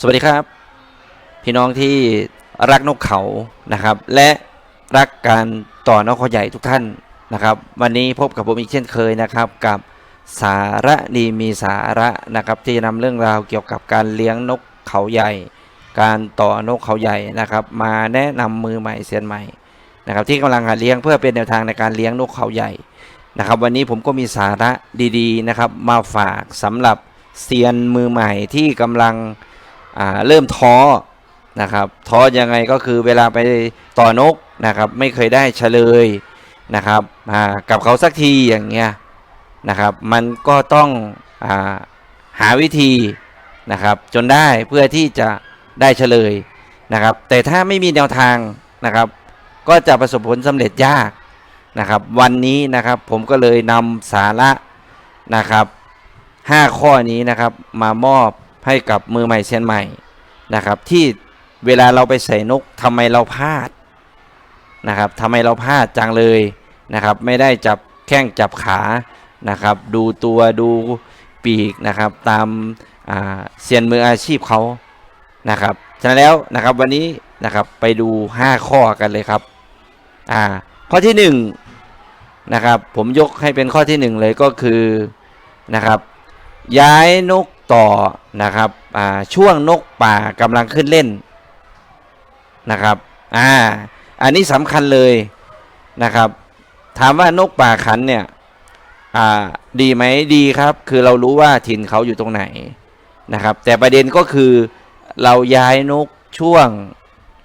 สวัสดีครับ พี่น้องที่รักนกเขานะครับ และรักการต่อนกเขาใหญ่ทุกท่านนะครับ วันนี้พบกับผมอีกเช่นเคยนะครับกับสาระดีมีสาระนะครับที่จะนำเรื่องราวเกี่ยวกับการเลี้ยงนกเขาใหญ่ การต่อนกเขาใหญ่นะครับ มาแนะนำมือใหม่เซียนใหม่นะครับ ที่กำลังหัดเลี้ยงเพื่อเป็นแนวทางในการเลี้ยงนกเขาใหญ่นะครับ วันนี้ผมก็มีสาระดีๆนะครับ มาฝากสำหรับเซียนมือใหม่ที่กำลัง เริ่มท้อนะครับท้อยังไงก็คือเวลาไปต่อนกนะครับ ไม่เคยได้เฉลยนะครับอ่ากับเขาสักทีอย่างเงี้ยนะครับ มันก็ต้องอาหาวิธีนะครับจนได้เพื่อที่จะได้เฉลยนะครับ แต่ถ้าไม่มีแนวทางนะครับ ก็จะประสบผลสำเร็จยากนะครับ วันนี้นะครับผมก็เลยนำสาระนะครับ 5 ข้อนี้นะครับมามอบ ให้กับมือใหม่เซียนใหม่นะครับ ที่เวลาเราไปใส่นกทำไมเราพลาดนะครับทำไมเราพลาดจังเลยนะครับ ไม่ได้จับแข้งจับขานะครับ ดูตัวดูปีกนะครับ ตามาเซียนมืออาชีพเขานะครับฉะนั้นแล้วนะครับวันนี้นะครับไปดู 5 ข้อกันเลยครับอ่าข้อที่ 1นะครับผมยกให้เป็นข้อที่ 1 เลยก็คือนะครับย้ายนก ต่อนะครับช่วงนกป่ากำลังขึ้นเล่นนะครับอ่าอันนี้สำคัญเลยนะครับ ถามว่านกป่าขันเนี่ยดีไหมดีครับ คือเรารู้ว่าถิ่นเขาอยู่ตรงไหนนะครับ แต่ประเด็นก็คือเราย้ายนกช่วง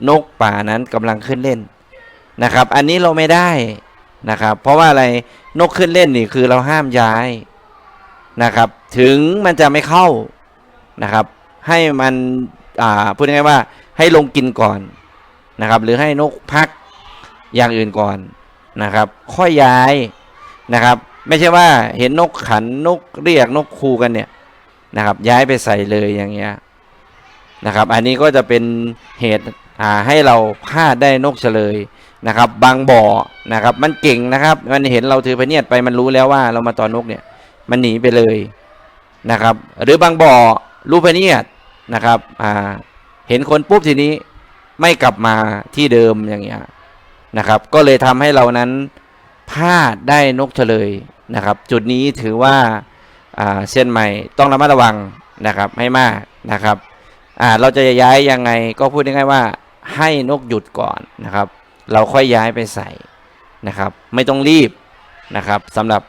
นกป่านั้นกำลังขึ้นเล่นนะครับ อันนี้เราไม่ได้นะครับ เพราะว่าอะไรนกขึ้นเล่นนี่คือเราห้ามย้ายนะครับ ถึงมันจะไม่เข้านะครับ ให้มันอ่าพูดง่ายๆว่าให้ลงกินก่อนนะครับ หรือให้นกพักอย่างอื่นก่อนนะครับ ค่อยย้ายนะครับ ไม่ใช่ว่าเห็นนกขันนกเรียกนกคูกันเนี่ยนะครับ ย้ายไปใส่เลยอย่างเงี้ยนะครับ อันนี้ก็จะเป็นเหตุอ่าให้เราพลาดได้นกเฉลยนะครับ บางบ่อนะครับ มันเก่งนะครับ มันเห็นเราถือพเนียดไปมันรู้แล้วว่าเรามาต่อนกเนี่ย มันหนีไปเลย นะครับ หรือบางบ่อรูปเนียดนะครับอ่าเห็นคนปุ๊บทีนี้ไม่กลับมาที่เดิมอย่างเงี้ยนะครับ ก็เลยทำให้เรานั้นพลาดได้นกเฉลยนะครับ จุดนี้ถือว่าอ่าเส้นใหม่ต้องระมัดระวังนะครับให้มากนะครับอ่าเราจะย้ายยังไงก็พูดง่ายๆว่าให้นกหยุดก่อนนะครับ เราค่อยย้ายไปใส่นะครับ ไม่ต้องรีบนะครับสำหรับ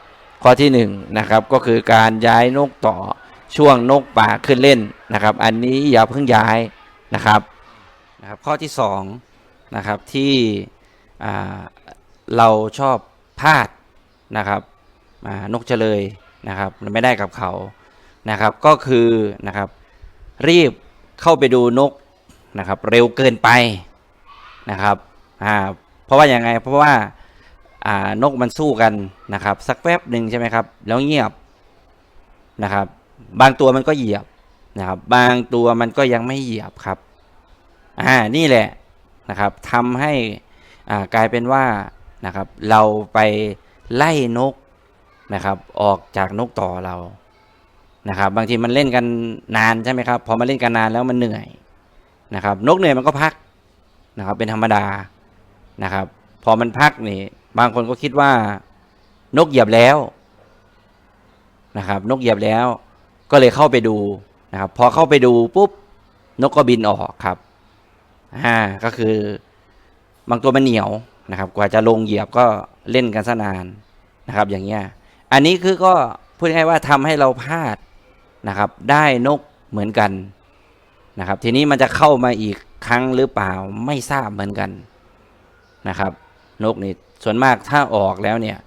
ข้อที่1นงนะครับก็คือการย้ายนกต่อช่วงนกป่าขึ้นเล่นนะครับ อันนี้อย่าเพิ่งย้ายนะครับนะครับ ข้อที่2นะครับที่เราชอบพลาดนะครับนกเฉลยนะครับไม่ได้กับเขานะครับก็คือนะครับรีบเข้าไปดูนกนะครับเร็วเกินไปนะครับเพราะว่าอย่างไงเพราะว่าอ่า นกมันสู้กันนะครับ สักแป๊บหนึ่งใช่ไหมครับ แล้วเงียบนะครับ บางตัวมันก็เหยียบนะครับ บางตัวมันก็ยังไม่เหยียบครับอ่านี่แหละนะครับทำให้อ่ากลายเป็นว่านะครับ เราไปไล่นกนะครับ ออกจากนกต่อเรานะครับ บางทีมันเล่นกันนานใช่ไหมครับ พอมาเล่นกันนานแล้วมันเหนื่อยนะครับ นกเหนื่อยมันก็พักนะครับ เป็นธรรมดานะครับ พอมันพักนี่ บางคนก็คิดว่า นกเหยียบแล้วนะครับ นกเหยียบแล้ว ก็เลยเข้าไปดูนะครับ พอเข้าไปดูปุ๊บ นกก็บินออกครับอ่าก็คือบางตัวมันเหนียวนะครับ กว่าจะลงเหยียบก็เล่นกันซะนานนะครับ อย่างเงี้ย อันนี้คือก็พูดง่ายว่าทำให้เราพลาดนะครับ ได้นกเหมือนกันนะครับ ทีนี้มันจะเข้ามาอีกครั้งหรือเปล่าไม่ทราบเหมือนกันนะครับ นกนี่ส่วนมากถ้าออกแล้วเนี่ย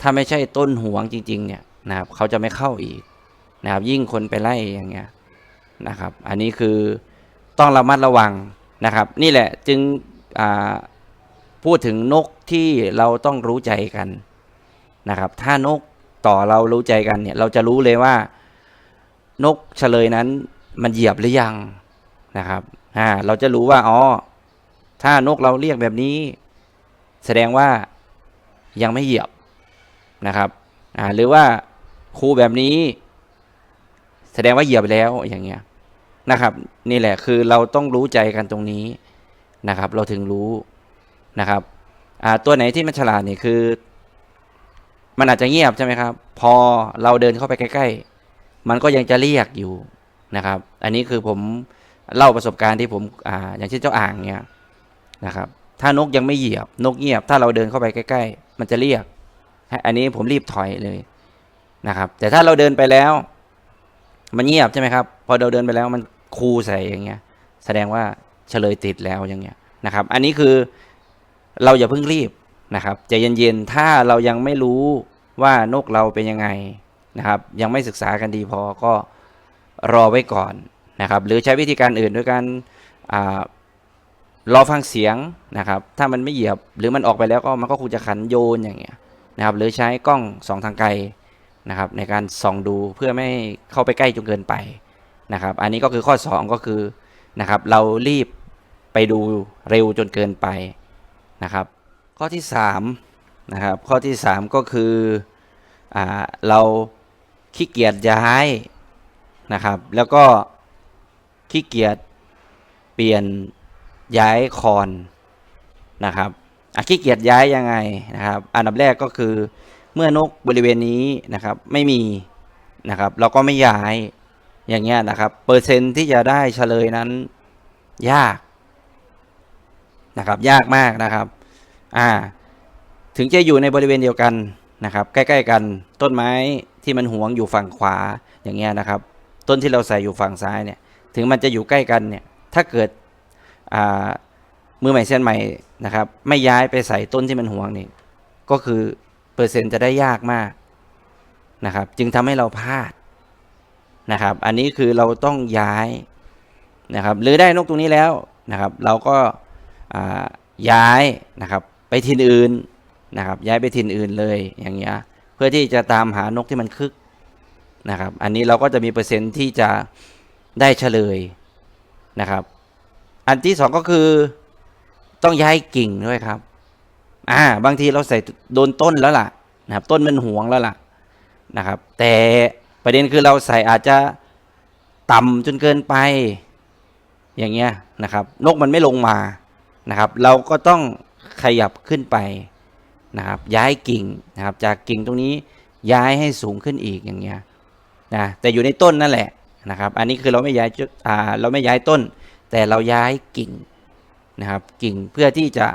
ถ้าไม่ใช่ต้นหวงจริง ๆ เนี่ยนะครับ เขาจะไม่เข้าอีกนะครับ ยิ่งคนไปไล่อย่างเงี้ยนะครับ อันนี้คือต้องระมัดระวังนะครับ นี่แหละจึงอ่าพูดถึงนกที่เราต้องรู้ใจกันนะครับ ถ้านกต่อเรารู้ใจกันเนี่ย เราจะรู้เลยว่า นกเฉลยนั้นมันเหยียบหรือยังนะครับอ่าเราจะรู้ว่าอ๋อถ้านกเราเรียกแบบนี้ แสดงว่ายังไม่เหยียบนะครับหรือว่าครูแบบนี้ แสดงว่าเหยียบแล้วอย่างเงี้ยนะครับ นี่แหละคือเราต้องรู้ใจกันตรงนี้นะครับ เราถึงรู้นะครับตัวไหนที่มันฉลาดนี่คือ มันอาจจะเงียบใช่ไหมครับ พอเราเดินเข้าไปใกล้ ๆ มันก็ยังจะเรียกอยู่นะครับ อันนี้คือผมเล่าประสบการณ์ที่ผมออย่างเช่นเจ้าอ่างเนี่ยนะครับ ถ้านกยังไม่เหยียบ นกเงียบ ถ้าเราเดินเข้าไปใกล้ ๆ มันจะเรียก อันนี้ผมรีบถอยเลยนะครับ แต่ถ้าเราเดินไปแล้ว มันเงียบใช่ไหมครับ พอเราเดินไปแล้วมันคูใส่อย่างเงี้ย แสดงว่าเฉลยติดแล้วอย่างเงี้ยนะครับ อันนี้คือเราอย่าเพิ่งรีบนะครับใจเย็นๆ ถ้าเรายังไม่รู้ว่านกเราเป็นยังไงนะครับ ยังไม่ศึกษากันดีพอก็รอไว้ก่อนนะครับ หรือใช้วิธีการอื่นด้วยการ รอฟังเสียงนะครับ ถ้ามันไม่เหยียบหรือมันออกไปแล้วก็มันก็คงจะขันโยนอย่างเงี้ยนะครับ หรือใช้กล้องสองทางไกลนะครับ ในการส่องดูเพื่อไม่เข้าไปใกล้จนเกินไปนะครับ อันนี้ก็คือข้อ 2 ก็คือนะครับ เรารีบไปดูเร็วจนเกินไปนะครับ ข้อที่3นะครับ ข้อที่ 3 ก็คืออ่าเราขี้เกียจย้ายนะครับ แล้วก็ขี้เกียจเปลี่ยน ย้ายคอนนะครับอขี้เกียจย้ายยังไงนะครับอันดับแรกก็คือเมื่อนกบริเวณนี้นะครับไม่มีนะครับเราก็ไม่ย้ายอย่างเงี้ยนะครับเปอร์เซ็นที่จะได้เฉลยนั้นยากนะครับยากมากนะครับอ่าถึงจะอยู่ในบริเวณเดียวกันนะครับ ใกล้ๆกันต้นไม้ที่มันหวงอยู่ฝั่งขวาอย่างเงี้ยนะครับ ต้นที่เราใส่อยู่ฝั่งซ้ายเนี่ย ถึงมันจะอยู่ใกล้กันเนี่ย ถ้าเกิด มือใหม่เส้นใหม่นะครับ ไม่ย้ายไปใส่ต้นที่มันห่วงนี่ก็คือเปอร์เซ็นต์จะได้ยากมากนะครับ จึงทำให้เราพลาดนะครับ อันนี้คือเราต้องย้ายนะครับ หรือได้นกตรงนี้แล้วนะครับ เราก็ย้ายนะครับ ไปทินอื่นนะครับ ย้ายไปทินอื่นเลยอย่างเงี้ยเพื่อที่จะตามหานกที่มันคึกนะครับ อันนี้เราก็จะมีเปอร์เซ็นต์ที่จะได้เฉลยนะครับ อันที่สองก็คือต้องย้ายกิ่งด้วยครับ อ่า บางทีเราใส่โดนต้นแล้วล่ะนะครับ ต้นมันห่วงแล้วล่ะนะครับ แต่ประเด็นคือเราใส่อาจจะต่ำจนเกินไป อย่างเงี้ยนะครับ นกมันไม่ลงมานะครับ เราก็ต้องขยับขึ้นไปนะครับ ย้ายกิ่งนะครับ จากกิ่งตรงนี้ย้ายให้สูงขึ้นอีกอย่างเงี้ยนะแต่อยู่ในต้นนั่นแหละนะครับ อันนี้คือเราไม่ย้ายจุดอ่าเราไม่ย้ายต้น แต่เราย้ายกิ่งนะครับ กิ่งเพื่อที่จะ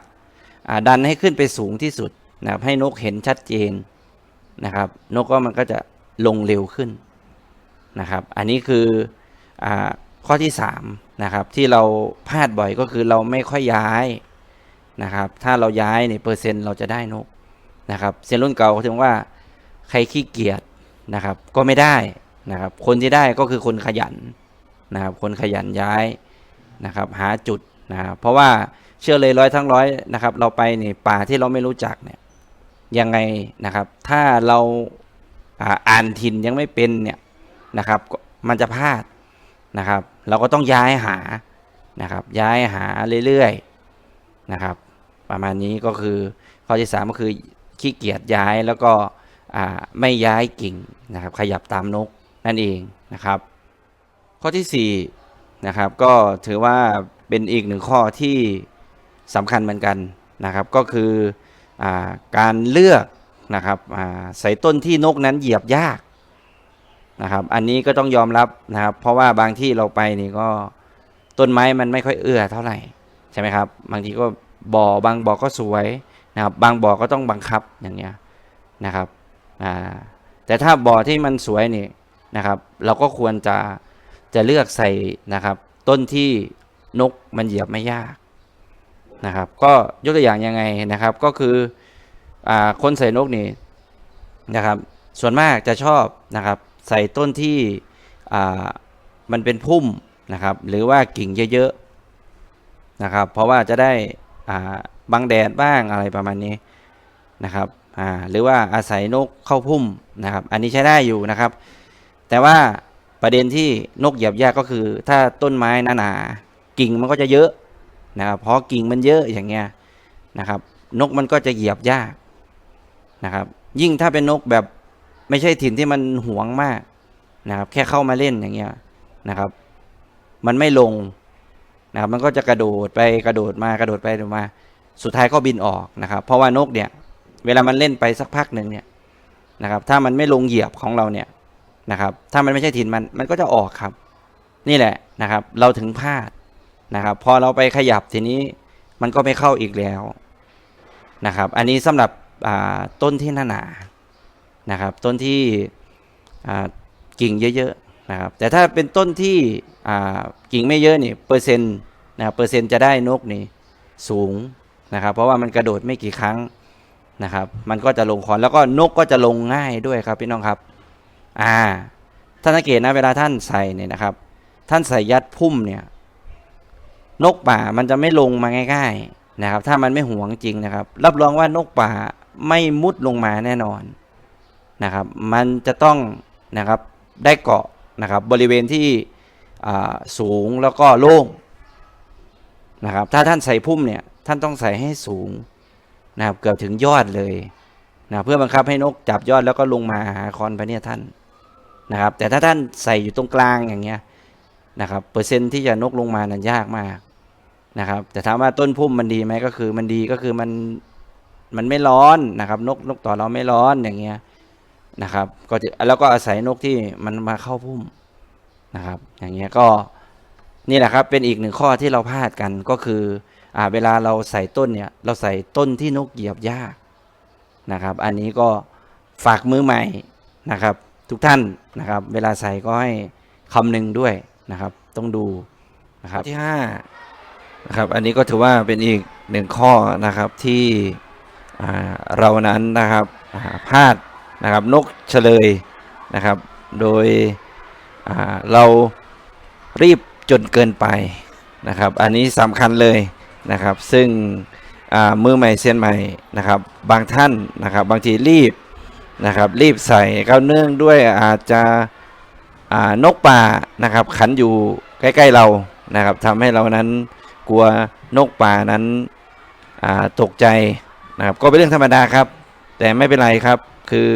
ดันให้ขึ้นไปสูงที่สุดนะครับ ให้นกเห็นชัดเจนนะครับ นกก็มันก็จะลงเร็วขึ้นนะครับ อันนี้คืออข้อที่3นะครับที่เราพลาดบ่อยก็คือเราไม่ค่อยย้ายนะครับ ถ้าเราย้ายเนี่ยเปอร์เซ็นต์เราจะได้นกนะครับเซียนรุ่นเก่าเขาถึงว่าใครขี้เกียจนะครับ ก็ไม่ได้นะครับ คนที่ได้ก็คือคนขยันนะครับ คนขยันย้าย นะครับหาจุดนะครับเพราะว่าเชื่อเลยร้อยทั้งร้อยนะครับเราไปนี่ป่าที่เราไม่รู้จักเนี่ยยังไงนะครับ ถ้าเราอ่าอานถิ่นยังไม่เป็นเนี่ยนะครับมันจะพลาดนะครับ เราก็ต้องย้ายหานะครับ ย้ายหาเรื่อยๆนะครับ ประมาณนี้ก็คือข้อที่สามก็คือขี้เกียจย้ายแล้วก็ไม่ย้ายกิ่งนะครับ ขยับตามนกนั่นเองนะครับ ข้อที่สี่ นะครับ ก็ถือว่าเป็นอีกหนึ่งข้อที่สำคัญเหมือนกันนะครับ ก็คืออการเลือกนะครับใส่ต้นที่นกนั้นเหยียบยากนะครับ อันนี้ก็ต้องยอมรับนะครับ เพราะว่าบางที่เราไปนี่ก็ต้นไม้มันไม่ค่อยเอื้อเท่าไหร่ใช่ไหมครับ บางทีก็บ่อบางบ่อก็สวยนะครับ บางบ่อก็ต้องบังคับอย่างเงี้ยนะครับแต่ถ้าบ่อที่มันสวยนี่นะครับ เราก็ควรจะ จะเลือกใส่นะครับ ต้นที่นกมันเหยียบไม่ยากนะครับ ก็ยกตัวอย่างยังไงนะครับ ก็คืออคนใส่นกนี่นะครับ ส่วนมากจะชอบนะครับ ใส่ต้นที่มันเป็นพุ่มนะครับ หรือว่ากิ่งเยอะๆนะครับ เพราะว่าจะได้บังแดดบ้างอะไรประมาณนี้นะครับหรือว่าอาศัยนกเข้าพุ่มนะครับ อันนี้ใช้ได้อยู่นะครับ แต่ว่า ประเด็นที่นกเหยียบยากก็คือ ถ้าต้นไม้หนาๆกิ่งมันก็จะเยอะนะครับเพราะกิ่งมันเยอะอย่างเงี้ยนะครับ นกมันก็จะเหยียบยากนะครับ ยิ่งถ้าเป็นนกแบบไม่ใช่ถิ่นที่มันหวงมากนะครับ แค่เข้ามาเล่นอย่างเงี้ยนะครับ มันไม่ลงนะครับ มันก็จะกระโดดไปกระโดดมากระโดดไปกระโดดมา สุดท้ายก็บินออกนะครับ เพราะว่านกเนี่ย เวลามันเล่นไปสักพักหนึ่งเนี่ยนะครับ ถ้ามันไม่ลงเหยียบของเราเนี่ย นะครับ ถ้ามันไม่ใช่ถิ่นมันมันก็จะออกครับ นี่แหละนะครับ เราถึงพลาดนะครับ พอเราไปขยับทีนี้มันก็ไม่เข้าอีกแล้วนะครับ อันนี้สำหรับต้นที่หนาหนานะครับ ต้นที่กิ่งเยอะๆนะครับ แต่ถ้าเป็นต้นที่กิ่งไม่เยอะนี่เปอร์เซ็นต์นะครับเปอร์เซ็นต์จะได้นกนี่สูงนะครับ เพราะว่ามันกระโดดไม่กี่ครั้งนะครับ มันก็จะลงคอนแล้วก็นกก็จะลงง่ายด้วยครับพี่น้องครับ อ่าท่านสังเกตนะเวลาท่านใส่เนี่ยนะครับ ท่านใส่ยัดพุ่มเนี่ยนกป่ามันจะไม่ลงมาง่ายๆนะครับ ถ้ามันไม่หวงจริงนะครับ รับรองว่านกป่าไม่มุดลงมาแน่นอนนะครับ มันจะต้องนะครับได้เกาะนะครับบริเวณที่อ่าสูงแล้วก็โล่งนะครับ ถ้าท่านใส่พุ่มเนี่ยท่านต้องใส่ให้สูงนะครับเกือบถึงยอดเลยนะเพื่อบังคับให้นกจับยอดแล้วก็ลงมาหาคอนพะเนี่ยท่าน นะครับ แต่ถ้าท่านใส่อยู่ตรงกลางอย่างเงี้ยนะครับ เปอร์เซ็นต์ที่จะนกลงมานั้นยากมากนะครับ แต่ถามว่าต้นพุ่มมันดีไหมก็คือมันดีก็คือมันมันไม่ร้อนนะครับ นกนกต่อเราไม่ร้อนอย่างเงี้ยนะครับ ก็จะแล้วก็อาศัยนกที่มันมาเข้าพุ่มนะครับ อย่างเงี้ยก็นี่แหละครับเป็นอีกหนึ่งข้อที่เราพลาดกันก็คืออ่าเวลาเราใส่ต้นเนี่ย เราใส่ต้นที่นกเหยียบยากนะครับ อันนี้ก็ฝากมือใหม่นะครับ ทุกท่านนะครับ เวลาใส่ก็ให้คำนึงด้วยนะครับ ต้องดูนะครับที่ห้านะครับ อันนี้ก็ถือว่าเป็นอีกหนึ่งข้อนะครับที่เรานั้นนะครับาพลาดนะครับนกเฉลยนะครับ โดยเรารีบจนเกินไปนะครับ อันนี้สำคัญเลยนะครับ ซึ่งมือใหม่เซียนใหม่นะครับ บางท่านนะครับ บางทีรีบ นะครับ รีบใส่ก็เนื่องด้วยอาจจะนกป่านะครับ ขันอยู่ใกล้ๆเรานะครับทำให้เรานั้นกลัวนกป่านั้นตกใจนะครับ ก็เป็นเรื่องธรรมดาครับ แต่ไม่เป็นไรครับ คือ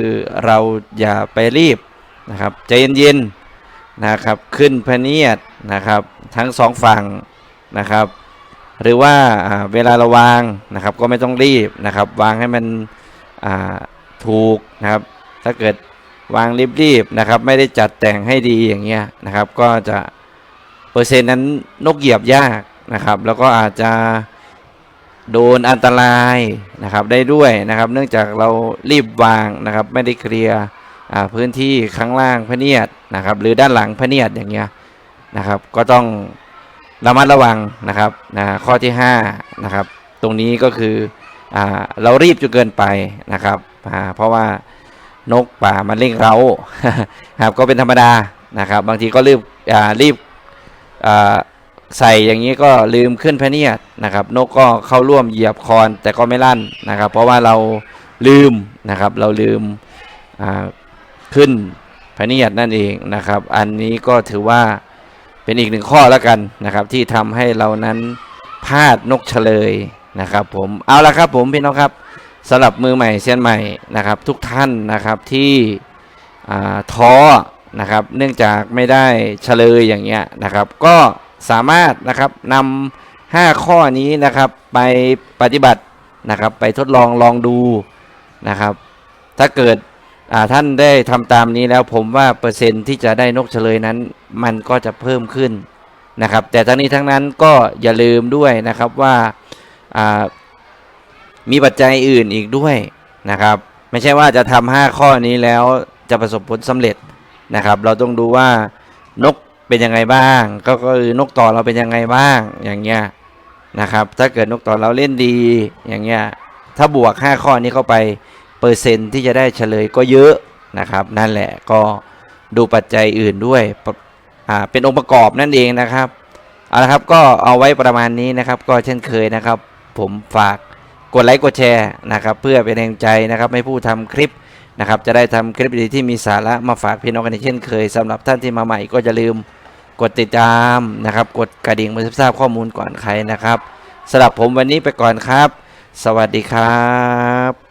เราอย่าไปรีบนะครับใจเย็นๆนะครับ ขึ้นพเนียดนะครับ ทั้งสองฝั่งนะครับ หรือว่าอ่าเวลาเราวางนะครับ ก็ไม่ต้องรีบนะครับ วางให้มันอ่า ถูกนะครับ ถ้าเกิดวางรีบๆนะครับ ไม่ได้จัดแต่งให้ดีอย่างเงี้ยนะครับ ก็จะเปอร์เซ็นต์นั้นนกเหยียบยากนะครับ แล้วก็อาจจะโดนอันตรายนะครับได้ด้วยนะครับ เนื่องจากเรารีบวางนะครับ ไม่ได้เคลียร์พื้นที่ข้างล่างพเนียดนะครับ หรือด้านหลังพเนียดอย่างเงี้ยนะครับ ก็ต้องระมัดระวังนะครับนะข้อที่5นะครับ ตรงนี้ก็คืออเรารีบจนเกินไปนะครับ เพราะว่านกป่ามันเร่งเราครับก็เป็นธรรมดานะครับ บางทีก็รีบอ่ารีบอ่าใส่อย่างนี้ก็ลืมขึ้นพเนียดนะครับ นกก็เข้าร่วมเหยียบคอนแต่ก็ไม่ลั่นนะครับ เพราะว่าเราลืมนะครับ เราลืมอ่าขึ้นพเนียดนั่นเองนะครับ อันนี้ก็ถือว่าเป็นอีกหนึ่งข้อแล้วกันนะครับ ที่ทำให้เรานั้นพลาดนกเฉลยนะครับ ผมเอาละครับผมพี่น้องครับ สำหรับมือใหม่เซียนใหม่นะครับทุกท่านนะครับที่ท้อนะครับเนื่องจากไม่ได้เฉลยอย่างเงี้ยนะครับ ก็สามารถนะครับนำห้าข้อนี้นะครับไปปฏิบัตินะครับไปทดลองลองดูนะครับ ถ้าเกิดท่านได้ทำตามนี้แล้วผมว่าเปอร์เซ็นต์ที่จะได้นกเฉลยนั้นมันก็จะเพิ่มขึ้นนะครับ แต่ทั้งนี้ทั้งนั้นก็อย่าลืมด้วยนะครับว่า มีปัจจัยอื่นอีกด้วยนะครับ ไม่ใช่ว่าจะทำห้าข้อนี้แล้วจะประสบผลสำเร็จนะครับ เราต้องดูว่านกเป็นยังไงบ้าง ก็คือนกต่อเราเป็นยังไงบ้างอย่างเงี้ยนะครับ ถ้าเกิดนกต่อเราเล่นดีอย่างเงี้ยถ้าบวก 5 ข้อนี้เข้าไปเปอร์เซ็นต์ที่จะได้เฉลยก็เยอะนะครับ นั่นแหละก็ดูปัจจัยอื่นด้วยอ่าเป็นองค์ประกอบนั่นเองนะครับเอาละครับก็เอาไว้ประมาณนี้นะครับ ก็เช่นเคยนะครับ ผมฝาก กดไลค์กดแชร์นะครับเพื่อเป็นแรงใจนะครับให้ผู้ทำคลิปนะครับจะได้ทำคลิปดีที่มีสาระมาฝากพี่น้องกันเช่นเคยสำหรับท่านที่มาใหม่ก็จะลืมกดติดตามนะครับ กดกระดิ่งเพื่อทราบข้อมูลก่อนใครนะครับสำหรับผมวันนี้ไปก่อนครับ สวัสดีครับ